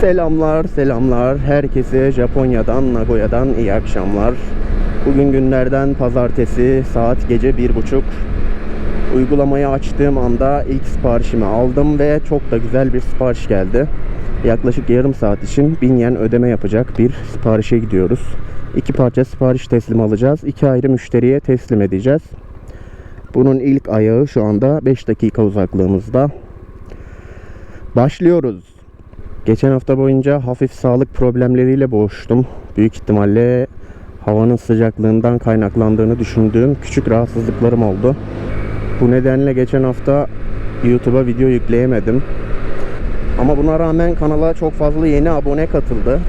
Selamlar, selamlar. Herkese Japonya'dan, Nagoya'dan iyi akşamlar. Bugün günlerden pazartesi, saat gece bir buçuk. Uygulamayı açtığım anda ilk siparişimi aldım ve çok da güzel bir sipariş geldi. Yaklaşık yarım saat için 1000 yen ödeme yapacak bir siparişe gidiyoruz. İki parça sipariş teslim alacağız. İki ayrı müşteriye teslim edeceğiz. Bunun ilk ayağı şu anda 5 dakika uzaklığımızda. Başlıyoruz. Geçen hafta boyunca hafif sağlık problemleriyle boğuştum. Büyük ihtimalle havanın sıcaklığından kaynaklandığını düşündüğüm küçük rahatsızlıklarım oldu. Bu nedenle geçen hafta YouTube'a video yükleyemedim. Ama buna rağmen kanala çok fazla yeni abone katıldı.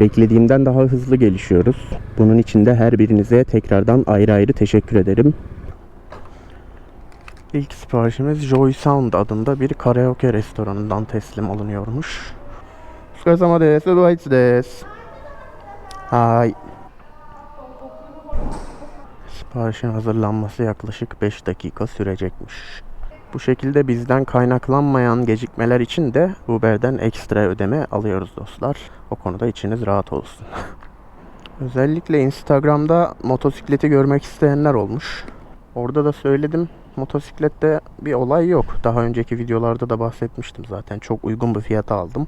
Beklediğimden daha hızlı gelişiyoruz. Bunun için de her birinize tekrardan ayrı ayrı teşekkür ederim. İlk siparişimiz Joy Sound adında bir karaoke restoranından teslim alınıyormuş. お疲れ様です。ウーバーイーツです。はーい。Siparişin hazırlanması yaklaşık 5 dakika sürecekmiş. Bu şekilde bizden kaynaklanmayan gecikmeler için de Uber'den ekstra ödeme alıyoruz dostlar. O konuda içiniz rahat olsun. Özellikle Instagram'da motosikleti görmek isteyenler olmuş. Orada da söyledim. Motosiklette bir olay yok. Daha önceki videolarda da bahsetmiştim zaten. Çok uygun bir fiyata aldım.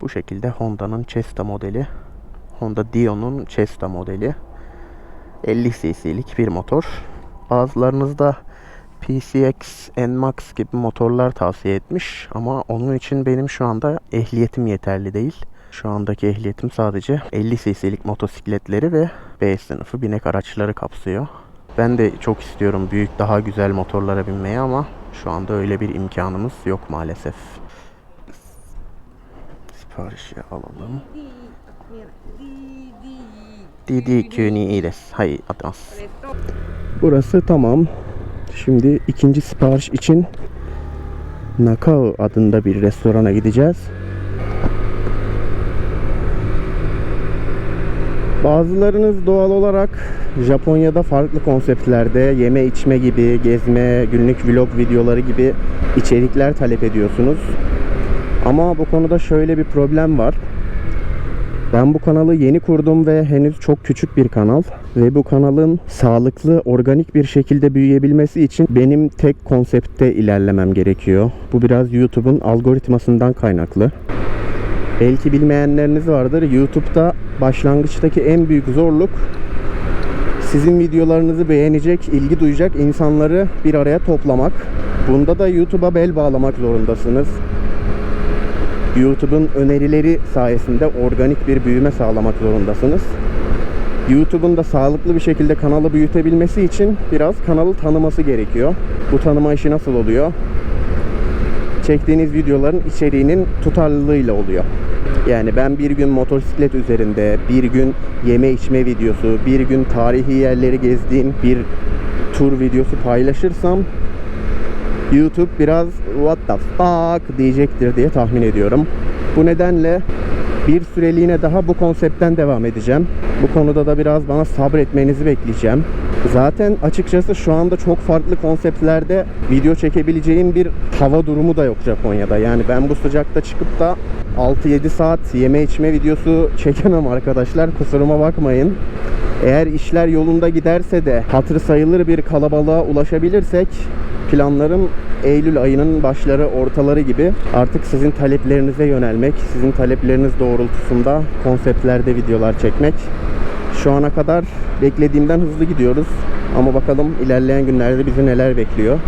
Bu şekilde Honda'nın Chesta modeli. Honda Dion'un Chesta modeli. 50 cc'lik bir motor. Bazılarınız da PCX NMAX gibi motorlar tavsiye etmiş ama onun için benim şu anda ehliyetim yeterli değil. Şu andaki ehliyetim sadece 50 cc'lik motosikletleri ve B sınıfı binek araçları kapsıyor. Ben de çok istiyorum büyük daha güzel motorlara binmeyi ama şu anda öyle bir imkanımız yok maalesef. Siparişi alalım. DD ni iyi desu. Hay, atmaz. Burası tamam. Şimdi ikinci sipariş için Nakao adında bir restorana gideceğiz. Bazılarınız doğal olarak Japonya'da farklı konseptlerde yeme içme gibi, gezme, günlük vlog videoları gibi içerikler talep ediyorsunuz. Ama bu konuda şöyle bir problem var. Ben bu kanalı yeni kurdum ve henüz çok küçük bir kanal ve bu kanalın sağlıklı, organik bir şekilde büyüyebilmesi için benim tek konseptte ilerlemem gerekiyor. Bu biraz YouTube'un algoritmasından kaynaklı. Belki bilmeyenleriniz vardır. YouTube'da başlangıçtaki en büyük zorluk sizin videolarınızı beğenecek, ilgi duyacak insanları bir araya toplamak. Bunda da YouTube'a bel bağlamak zorundasınız. YouTube'un önerileri sayesinde organik bir büyüme sağlamak zorundasınız. YouTube'un da sağlıklı bir şekilde kanalı büyütebilmesi için biraz kanalı tanıması gerekiyor. Bu tanıma işi nasıl oluyor? Çektiğiniz videoların içeriğinin tutarlılığıyla oluyor. Yani ben bir gün motosiklet üzerinde, bir gün yeme içme videosu, bir gün tarihi yerleri gezdiğim bir tur videosu paylaşırsam YouTube biraz what the fuck diyecektir diye tahmin ediyorum. Bu nedenle bir süreliğine daha bu konseptten devam edeceğim. Bu konuda da biraz bana sabretmenizi bekleyeceğim. Zaten açıkçası şu anda çok farklı konseptlerde video çekebileceğim bir hava durumu da yok Japonya'da. Yani ben bu sıcakta çıkıp da 6-7 saat yeme içme videosu çekemem arkadaşlar. Kusuruma bakmayın. Eğer işler yolunda giderse de hatırı sayılır bir kalabalığa ulaşabilirsek planlarım Eylül ayının başları ortaları gibi artık sizin taleplerinize yönelmek, sizin talepleriniz doğrultusunda konseptlerde videolar çekmek. Şu ana kadar beklediğimden hızlı gidiyoruz ama bakalım ilerleyen günlerde bizi neler bekliyor.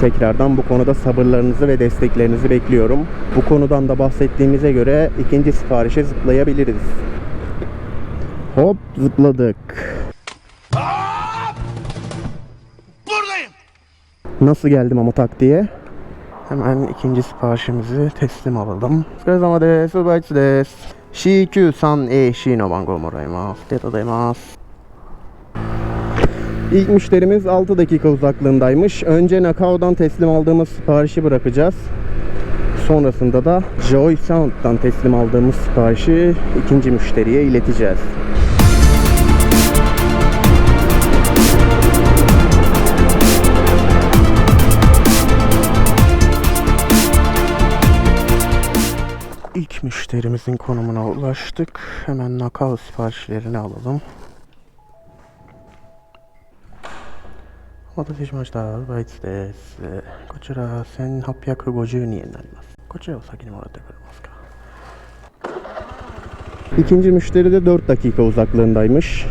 Tekrardan bu konuda sabırlarınızı ve desteklerinizi bekliyorum. Bu konudan da bahsettiğimize göre ikinci siparişe zıplayabiliriz. Hop zıpladık. Hop! Buradayım. Nasıl geldim ama tak diye. Hemen ikinci siparişimizi teslim alalım. Sukazama desu baitsu desu. Shikyu san e shi no bango moraimasu. Detodaimasu. İlk müşterimiz 6 dakika uzaklığındaymış. Önce Nakao'dan teslim aldığımız siparişi bırakacağız. Sonrasında da Joy Sound'dan teslim aldığımız siparişi ikinci müşteriye ileteceğiz. İlk müşterimizin konumuna ulaştık. Hemen nakal siparişlerini alalım.私しました。バイツです。こちら1852円になります。こちらを先にもらってくれますか。İkinci müşteri de 4 dakika uzaklığındaymış.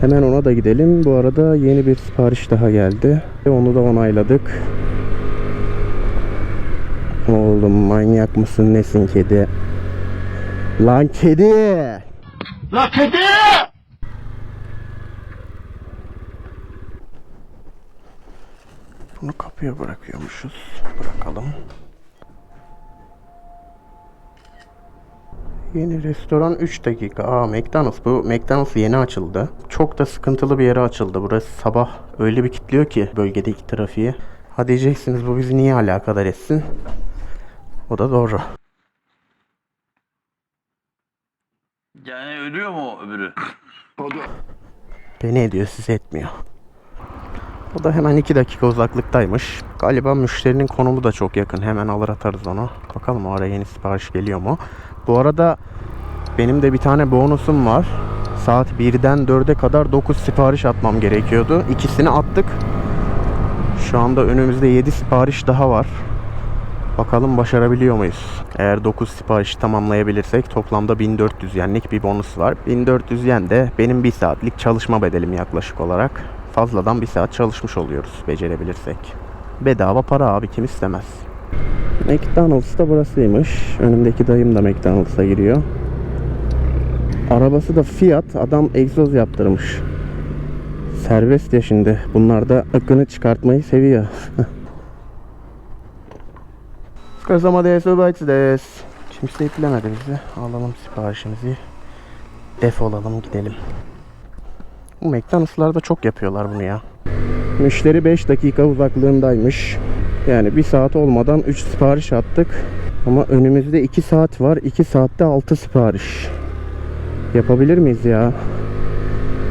Hemen ona da gidelim. Bu arada yeni bir sipariş daha geldi. Ve Onu da onayladık. Oğlum manyak mısın nesin kedi? Lan kedi! La kedi! Bunu kapıya bırakıyormuşuz. Bırakalım. Yeni restoran 3 dakika. Aa McDonald's. Bu McDonald's yeni açıldı. Çok da sıkıntılı bir yere açıldı. Burası sabah öyle bir kilitliyor ki bölgedeki trafiği. Ha diyeceksiniz bu bizi niye alakadar etsin? O da doğru. Yani ölüyor mu öbürü? Beni ediyor sizi etmiyor. O da hemen 2 dakika uzaklıktaymış. Galiba müşterinin konumu da çok yakın. Hemen alır atarız onu. Bakalım o ara yeni sipariş geliyor mu? Bu arada benim de bir tane bonusum var. Saat 1'den 4'e kadar 9 sipariş atmam gerekiyordu. İkisini attık. Şu anda önümüzde 7 sipariş daha var. Bakalım başarabiliyor muyuz? Eğer 9 sipariş tamamlayabilirsek toplamda 1400 yenlik bir bonus var. 1400 yen de benim 1 saatlik çalışma bedelim yaklaşık olarak. Fazladan 1 saat çalışmış oluyoruz becerebilirsek. Bedava para abi kim istemez. McDonald's da burasıymış. Önümdeki dayım da McDonald's'a giriyor. Arabası da Fiat. Adam egzoz yaptırmış. Serbest ya şimdi. Bunlar da ıkını çıkartmayı seviyor. Kazama DS Bytes DS. Kimse iplemedi bizi. Alalım siparişimizi. Defolalım gidelim. Bu McDonald's'larda çok yapıyorlar bunu ya. Müşteri 5 dakika uzaklığındaymış. Yani 1 saat olmadan 3 sipariş attık. Ama önümüzde 2 saat var. 2 saatte 6 sipariş. Yapabilir miyiz ya?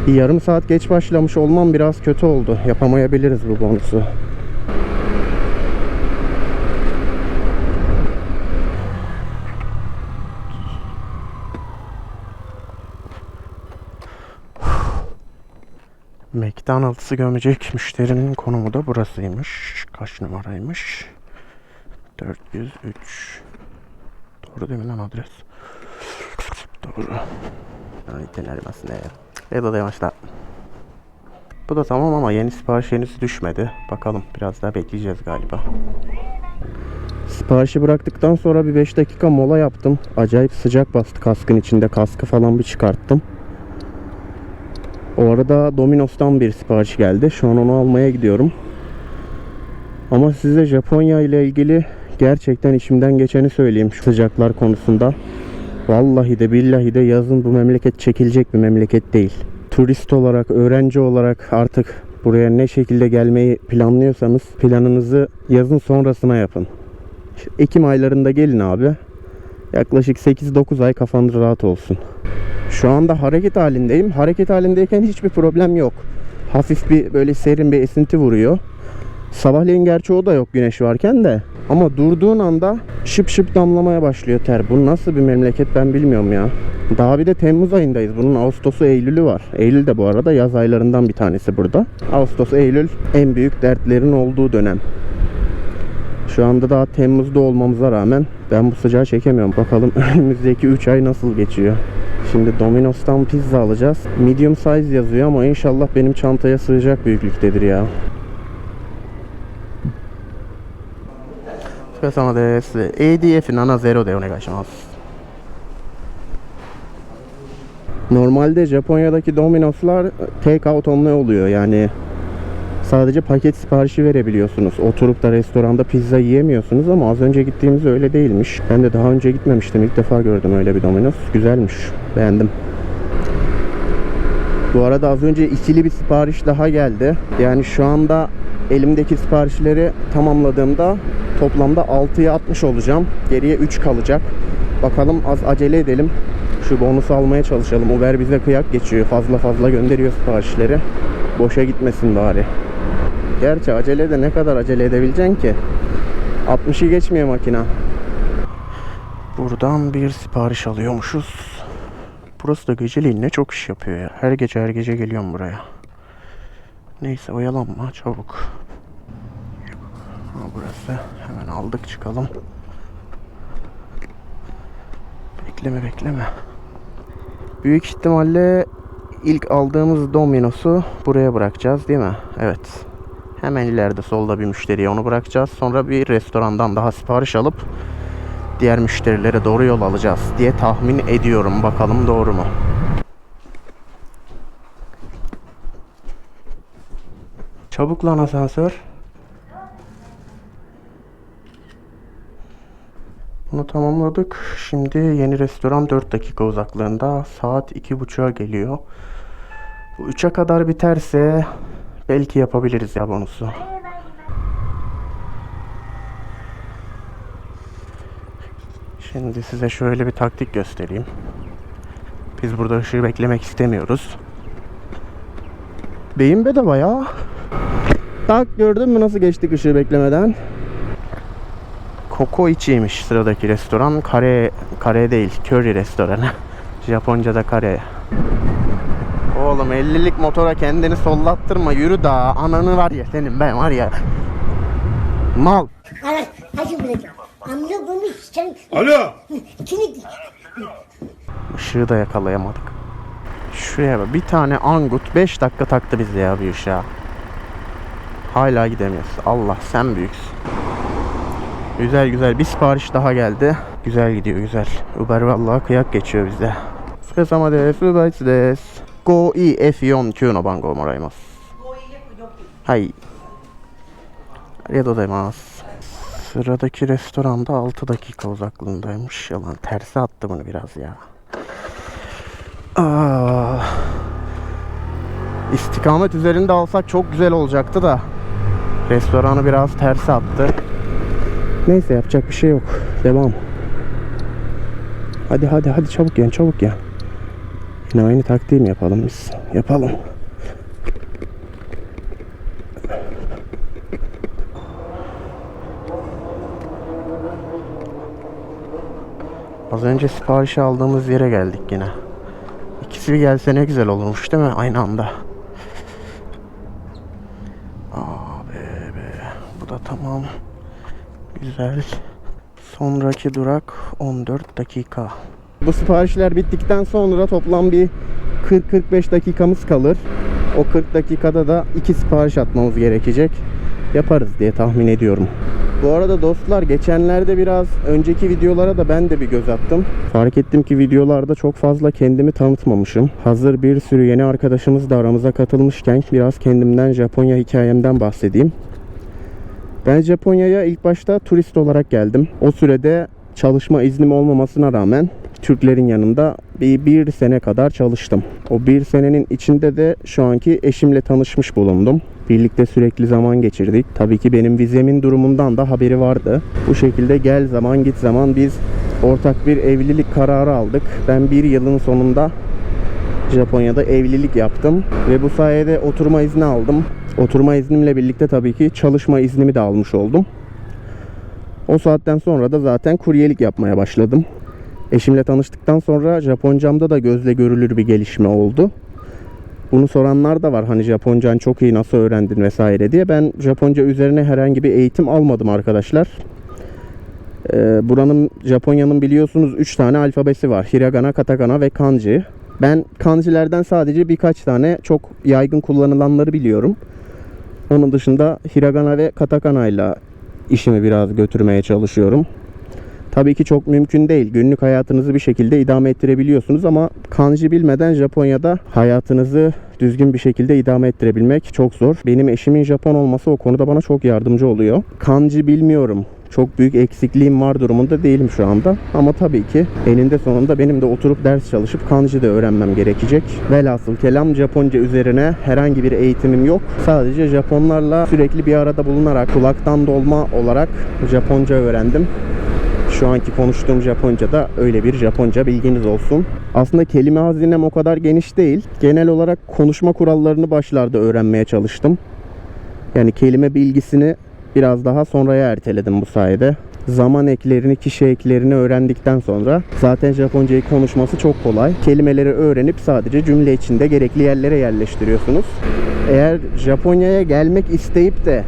Bir yarım saat geç başlamış olmam biraz kötü oldu. Yapamayabiliriz bu bonusu. iki tane altısı gömecek müşterinin konumu da burasıymış. Kaç numaraymış? 403. Doğru değil mi lan adres? Doğru. Yani denilmesine. Ya da. Bu da tamam ama yeni sipariş henüz düşmedi. Bakalım biraz daha bekleyeceğiz galiba. Siparişi bıraktıktan sonra bir 5 dakika mola yaptım. Acayip sıcak bastı kaskın içinde. Kaskı falan bir çıkarttım. O arada Domino's'tan bir sipariş geldi. Şu an onu almaya gidiyorum. Ama size Japonya ile ilgili gerçekten içimden geçeni söyleyeyim şu sıcaklar konusunda. Vallahi de billahi de yazın bu memleket çekilecek bir memleket değil. Turist olarak, öğrenci olarak artık buraya ne şekilde gelmeyi planlıyorsanız planınızı yazın sonrasına yapın. Ekim aylarında gelin abi. Yaklaşık 8-9 ay kafanız rahat olsun. Şu anda hareket halindeyim. Hareket halindeyken hiçbir problem yok. Hafif bir böyle serin bir esinti vuruyor. Sabahleyin gerçi o da yok güneş varken de. Ama durduğun anda şıp şıp damlamaya başlıyor ter. Bu nasıl bir memleket ben bilmiyorum ya. Daha bir de Temmuz ayındayız. Bunun Ağustos'u Eylül'ü var. Eylül de bu arada yaz aylarından bir tanesi burada. Ağustos, Eylül en büyük dertlerin olduğu dönem. Şu anda daha Temmuz'da olmamıza rağmen ben bu sıcağı çekemiyorum. Bakalım önümüzdeki 3 ay nasıl geçiyor. Şimdi Domino's'tan pizza alacağız. Medium size yazıyor ama inşallah benim çantaya sığacak büyüklüktedir ya. お疲れ様です。ADF70 でお願いします。Normalde Japonya'daki Domino'slar take out only oluyor. Yani sadece paket siparişi verebiliyorsunuz. Oturup da restoranda pizza yiyemiyorsunuz ama az önce gittiğimizde öyle değilmiş. Ben de daha önce gitmemiştim. İlk defa gördüm öyle bir Domino's. Güzelmiş. Beğendim. Bu arada az önce ikili bir sipariş daha geldi. Yani şu anda elimdeki siparişleri tamamladığımda toplamda 6'ya 60 olacağım. Geriye 3 kalacak. Bakalım az acele edelim. Şu bonusu almaya çalışalım. Uber bize kıyak geçiyor. Fazla fazla gönderiyor siparişleri. Boşa gitmesin bari. Gerçi acele de ne kadar acele edebileceksin ki? 60'ı geçmiyor makina. Buradan bir sipariş alıyormuşuz. Burası da geceliğin ne çok iş yapıyor ya. Her gece her gece geliyorum buraya. Neyse oyalanma çabuk. Ha, burası. Hemen aldık çıkalım. Bekleme bekleme. Büyük ihtimalle ilk aldığımız Domino's'u buraya bırakacağız değil mi? Evet. Hemen ileride solda bir müşteriye onu bırakacağız. Sonra bir restorandan daha sipariş alıp diğer müşterilere doğru yol alacağız diye tahmin ediyorum. Bakalım doğru mu? Çabuk lan asansör. Bunu tamamladık. Şimdi yeni restoran 4 dakika uzaklığında. Saat 2.30'a geliyor. Bu 3'e kadar biterse belki yapabiliriz ya bonusu. Şimdi size şöyle bir taktik göstereyim. Biz burada ışığı beklemek istemiyoruz. Beyin bedava ya. Tak gördün mü nasıl geçtik ışığı beklemeden? Koko içiymiş sıradaki restoran. Kare, kare değil, curry restoranı. Japonca'da kare oğlum 50'lik motora kendini sollattırma yürü da ananı var ya senin ben var ya. Mal. Evet, Alo. Kimi... Işığı da yakalayamadık. Şuraya bak. Bir tane angut 5 dakika taktı bizi ya bir ışığa. Hala gidemiyoruz. Allah sen büyüksün. Güzel güzel bir sipariş daha geldi. Güzel gidiyor güzel. Uber vallahi kıyak geçiyor bize. Sıkı sama des, 5549の番号をもらいます。はい。ありがとうございます。Sıradaki restoranda 6 dakika uzaklığındaymış. Yalan tersi attı bunu biraz ya. Aa, istikamet üzerinde alsak çok güzel olacaktı da restoranı biraz tersi attı. Neyse yapacak bir şey yok. Devam. Hadi hadi hadi çabuk gel çabuk gel. Yine aynı taktiği mi yapalım biz? Yapalım. Az önce sipariş aldığımız yere geldik yine. İkisi bir gelse ne güzel olurmuş değil mi? Aynı anda. Aa be be. Bu da tamam. Güzel. Sonraki durak 14 dakika. Bu siparişler bittikten sonra toplam bir 40-45 dakikamız kalır. O 40 dakikada da iki sipariş atmamız gerekecek. Yaparız diye tahmin ediyorum. Bu arada dostlar geçenlerde biraz önceki videolara da ben de bir göz attım. Fark ettim ki videolarda çok fazla kendimi tanıtmamışım. Hazır bir sürü yeni arkadaşımız da aramıza katılmışken biraz kendimden Japonya hikayemden bahsedeyim. Ben Japonya'ya ilk başta turist olarak geldim. O sürede çalışma iznim olmamasına rağmen Türklerin yanında bir, bir sene kadar çalıştım. O bir senenin içinde de şu anki eşimle tanışmış bulundum. Birlikte sürekli zaman geçirdik. Tabii ki benim vizemin durumundan da haberi vardı. Bu şekilde gel zaman git zaman biz ortak bir evlilik kararı aldık. Ben bir yılın sonunda Japonya'da evlilik yaptım ve bu sayede oturma izni aldım. Oturma iznimle birlikte tabii ki çalışma iznimi de almış oldum. O saatten sonra da zaten kuryelik yapmaya başladım. Eşimle tanıştıktan sonra Japoncamda da gözle görülür bir gelişme oldu. Bunu soranlar da var hani Japoncan çok iyi nasıl öğrendin vesaire diye. Ben Japonca üzerine herhangi bir eğitim almadım arkadaşlar. Ee, buranın Japonya'nın biliyorsunuz 3 tane alfabesi var. Hiragana, katakana ve kanji. Ben kanjilerden sadece birkaç tane çok yaygın kullanılanları biliyorum. Onun dışında hiragana ve katakana ile işimi biraz götürmeye çalışıyorum. Tabii ki çok mümkün değil. Günlük hayatınızı bir şekilde idame ettirebiliyorsunuz ama kanji bilmeden Japonya'da hayatınızı düzgün bir şekilde idame ettirebilmek çok zor. Benim eşimin Japon olması o konuda bana çok yardımcı oluyor. Kanji bilmiyorum. Çok büyük eksikliğim var durumunda değilim şu anda. Ama tabii ki eninde sonunda benim de oturup ders çalışıp kanji de öğrenmem gerekecek. Velhasıl kelam Japonca üzerine herhangi bir eğitimim yok. Sadece Japonlarla sürekli bir arada bulunarak kulaktan dolma olarak Japonca öğrendim. Şu anki konuştuğum Japonca da öyle bir Japonca bilginiz olsun. Aslında kelime hazinem o kadar geniş değil. Genel olarak konuşma kurallarını başlarda öğrenmeye çalıştım. Yani kelime bilgisini biraz daha sonraya erteledim bu sayede. zaman eklerini, kişi eklerini öğrendikten sonra zaten Japoncayı konuşması çok kolay. Kelimeleri öğrenip sadece cümle içinde gerekli yerlere yerleştiriyorsunuz. Eğer Japonya'ya gelmek isteyip de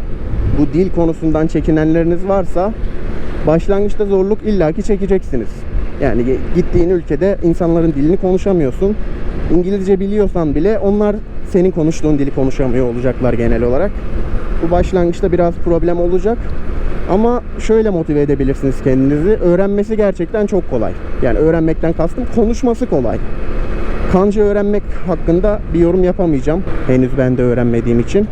bu dil konusundan çekinenleriniz varsa başlangıçta zorluk illaki çekeceksiniz. Yani gittiğin ülkede insanların dilini konuşamıyorsun. İngilizce biliyorsan bile onlar senin konuştuğun dili konuşamıyor olacaklar genel olarak. Bu başlangıçta biraz problem olacak. Ama şöyle motive edebilirsiniz kendinizi. Öğrenmesi gerçekten çok kolay. Yani öğrenmekten kastım konuşması kolay. Kanji öğrenmek hakkında bir yorum yapamayacağım. Henüz ben de öğrenmediğim için.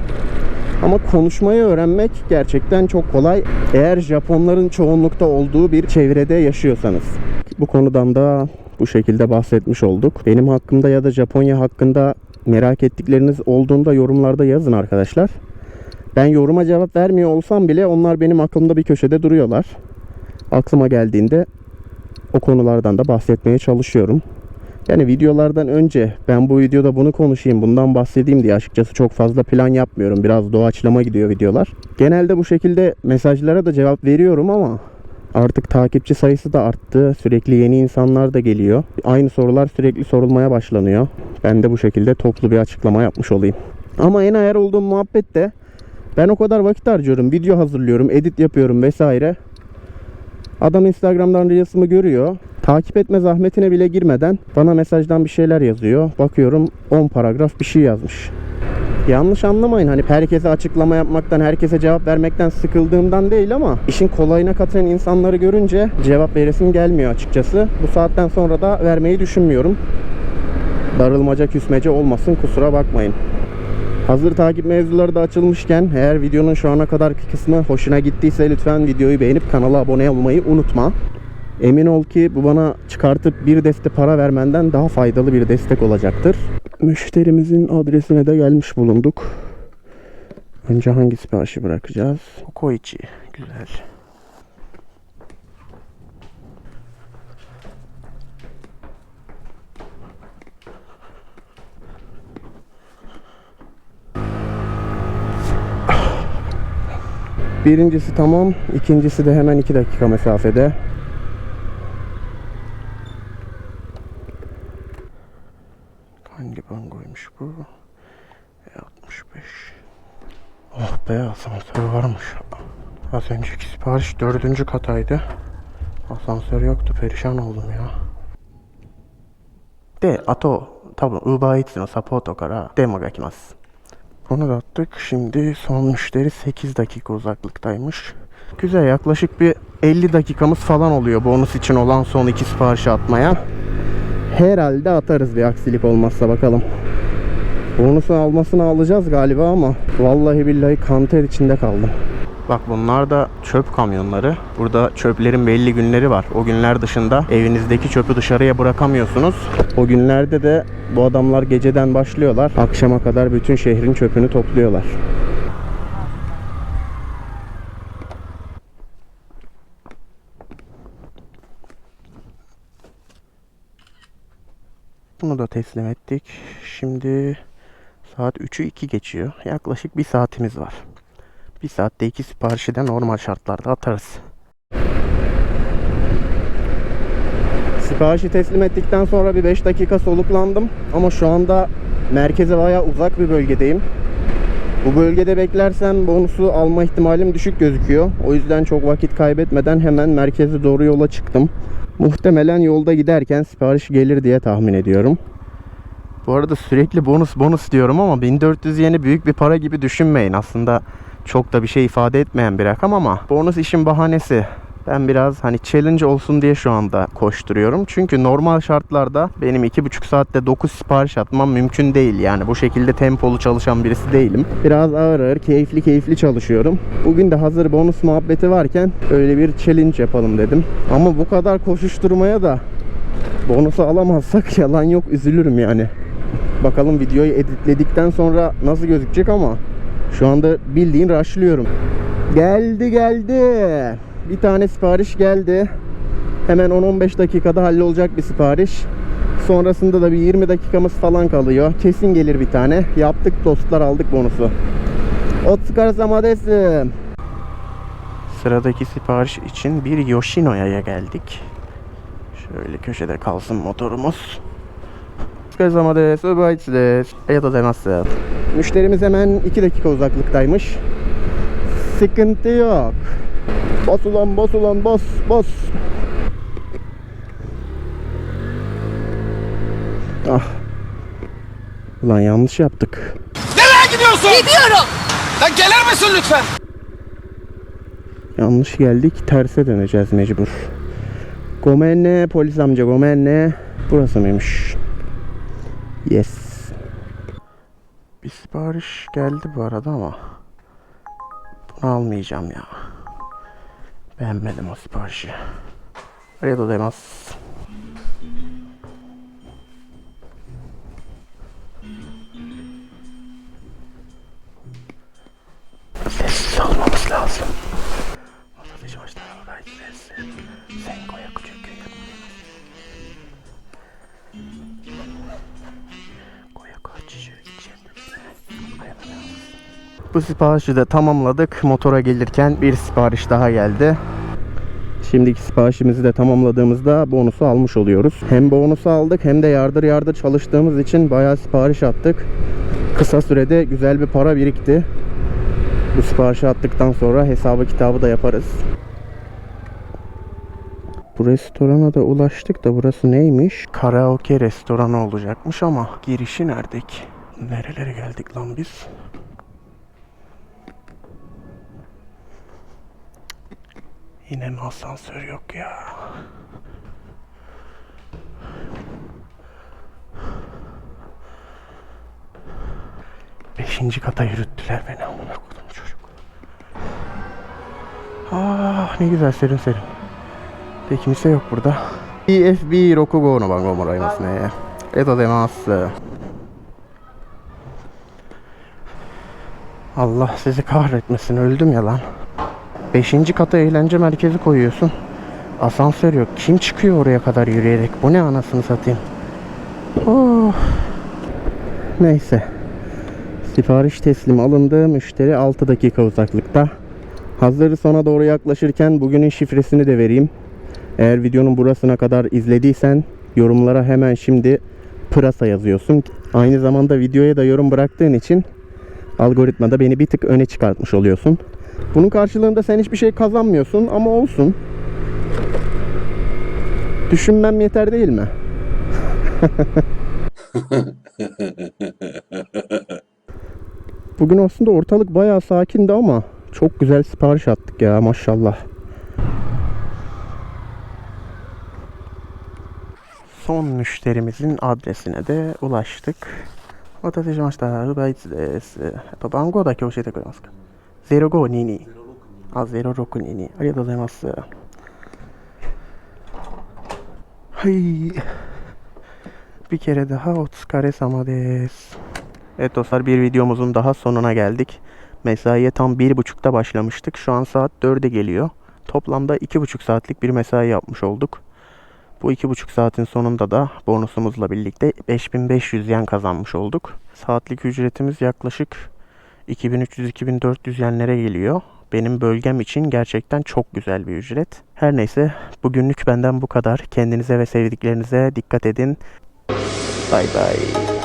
Ama konuşmayı öğrenmek gerçekten çok kolay. Eğer Japonların çoğunlukta olduğu bir çevrede yaşıyorsanız. Bu konudan da bu şekilde bahsetmiş olduk. Benim hakkımda ya da Japonya hakkında merak ettikleriniz olduğunda yorumlarda yazın arkadaşlar. Ben yoruma cevap vermiyor olsam bile onlar benim aklımda bir köşede duruyorlar. Aklıma geldiğinde o konulardan da bahsetmeye çalışıyorum. Yani videolardan önce ben bu videoda bunu konuşayım, bundan bahsedeyim diye açıkçası çok fazla plan yapmıyorum. Biraz doğaçlama gidiyor videolar. Genelde bu şekilde mesajlara da cevap veriyorum ama artık takipçi sayısı da arttı. Sürekli yeni insanlar da geliyor. Aynı sorular sürekli sorulmaya başlanıyor. Ben de bu şekilde toplu bir açıklama yapmış olayım. Ama en ayar olduğum muhabbet de ben o kadar vakit harcıyorum. Video hazırlıyorum, edit yapıyorum vesaire. Adam Instagram'dan Reels'ımı görüyor. Takip etme zahmetine bile girmeden bana mesajdan bir şeyler yazıyor. Bakıyorum 10 paragraf bir şey yazmış. Yanlış anlamayın hani herkese açıklama yapmaktan, herkese cevap vermekten sıkıldığımdan değil ama işin kolayına katılan insanları görünce cevap veresim gelmiyor açıkçası. Bu saatten sonra da vermeyi düşünmüyorum. Darılmaca küsmece olmasın kusura bakmayın. Hazır takip mevzuları da açılmışken eğer videonun şu ana kadarki kısmı hoşuna gittiyse lütfen videoyu beğenip kanala abone olmayı unutma. Emin ol ki bu bana çıkartıp bir deste para vermenden daha faydalı bir destek olacaktır. Müşterimizin adresine de gelmiş bulunduk. Önce hangi siparişi bırakacağız? Koichi. Güzel. Birincisi tamam. ikincisi de hemen 2 dakika mesafede. Hangi bangoymuş bu? E65. Oh be asansör varmış. Az önceki sipariş dördüncü kataydı. Asansör yoktu perişan oldum ya. で、あと、多分 UberEats のサポートから電話が来ます。Bunu da attık. Şimdi son müşteri 8 dakika uzaklıktaymış. Güzel yaklaşık bir 50 dakikamız falan oluyor bonus için olan son iki siparişi atmaya. Herhalde atarız bir aksilik olmazsa bakalım. Bonusu almasını alacağız galiba ama vallahi billahi kanter içinde kaldım. Bak bunlar da çöp kamyonları. Burada çöplerin belli günleri var. O günler dışında evinizdeki çöpü dışarıya bırakamıyorsunuz. O günlerde de bu adamlar geceden başlıyorlar. Akşama kadar bütün şehrin çöpünü topluyorlar. Bunu da teslim ettik. Şimdi saat 3'ü 2 geçiyor. Yaklaşık bir saatimiz var. Bir saatte iki siparişi de normal şartlarda atarız. Siparişi teslim ettikten sonra bir 5 dakika soluklandım. Ama şu anda merkeze bayağı uzak bir bölgedeyim. Bu bölgede beklersem bonusu alma ihtimalim düşük gözüküyor. O yüzden çok vakit kaybetmeden hemen merkeze doğru yola çıktım. Muhtemelen yolda giderken sipariş gelir diye tahmin ediyorum. Bu arada sürekli bonus bonus diyorum ama 1400 yeni büyük bir para gibi düşünmeyin. Aslında çok da bir şey ifade etmeyen bir rakam ama bonus işin bahanesi. Ben biraz hani challenge olsun diye şu anda koşturuyorum. Çünkü normal şartlarda benim 2,5 saatte 9 sipariş atmam mümkün değil. Yani bu şekilde tempolu çalışan birisi değilim. Biraz ağır ağır keyifli keyifli çalışıyorum. Bugün de hazır bonus muhabbeti varken öyle bir challenge yapalım dedim. Ama bu kadar koşuşturmaya da bonusu alamazsak yalan yok üzülürüm yani. Bakalım videoyu editledikten sonra nasıl gözükecek ama şu anda bildiğin rushlıyorum. Geldi geldi. Bir tane sipariş geldi. Hemen 10-15 dakikada hallolacak bir sipariş. Sonrasında da bir 20 dakikamız falan kalıyor. Kesin gelir bir tane. Yaptık dostlar aldık bonusu. Otsukaresama desu. Sıradaki sipariş için bir Yoshinoya'ya geldik. Şöyle köşede kalsın motorumuz. お疲れ様です。Uber Eats です。ありがとうございます。Müşterimiz hemen 2 dakika uzaklıktaymış. Sıkıntı yok. Bas ulan bas ulan bas bas. Ah. Ulan yanlış yaptık. Nereye gidiyorsun? Gidiyorum. Lan gelir misin lütfen? Yanlış geldik. Terse döneceğiz mecbur. Gomenne polis amca Gomenne. Burası mıymış? Yes. Bir sipariş geldi bu arada ama bunu almayacağım ya. Beğenmedim o siparişi. Arigatou gozaimasu. Sessiz olmamız lazım. Bu siparişi de tamamladık. Motora gelirken bir sipariş daha geldi. Şimdiki siparişimizi de tamamladığımızda bonusu almış oluyoruz. Hem bonusu aldık hem de yardır yardır çalıştığımız için bayağı sipariş attık. Kısa sürede güzel bir para birikti. Bu siparişi attıktan sonra hesabı kitabı da yaparız. Bu restorana da ulaştık da burası neymiş? Karaoke restoranı olacakmış ama girişi nerede ki? Nerelere geldik lan biz? Yine mi asansör yok ya? Beşinci kata yürüttüler beni amına kodum çocuk. Ah ne güzel serin serin. De kimse yok burada. EFB 65の番号もらいますね。ありがとうございます。Allah sizi kahretmesin öldüm ya lan. Beşinci kata eğlence merkezi koyuyorsun. Asansör yok. Kim çıkıyor oraya kadar yürüyerek? Bu ne anasını satayım. Oh. Neyse. Sipariş teslim alındı. Müşteri 6 dakika uzaklıkta. Hazır sona doğru yaklaşırken bugünün şifresini de vereyim. Eğer videonun burasına kadar izlediysen yorumlara hemen şimdi pırasa yazıyorsun. Aynı zamanda videoya da yorum bıraktığın için algoritmada beni bir tık öne çıkartmış oluyorsun. Bunun karşılığında sen hiçbir şey kazanmıyorsun ama olsun. Düşünmem yeter değil mi? Bugün aslında ortalık bayağı sakindi ama çok güzel sipariş attık ya maşallah. Son müşterimizin adresine de ulaştık. お待たせしました。ウーバーイーツです。やっぱ番号だけ教えてくれますか ?0522。あ、0622。ありがとうございます。はい。Bir kere daha o tsukare sama desu. Evet dostlar bir videomuzun daha sonuna geldik. Mesaiye tam bir buçukta başlamıştık. Şu an saat 4'e geliyor. Toplamda iki buçuk saatlik bir mesai yapmış olduk. Bu iki buçuk saatin sonunda da bonusumuzla birlikte 5500 yen kazanmış olduk. Saatlik ücretimiz yaklaşık 2300-2400 yenlere geliyor. Benim bölgem için gerçekten çok güzel bir ücret. Her neyse bugünlük benden bu kadar. Kendinize ve sevdiklerinize dikkat edin. Bay bay.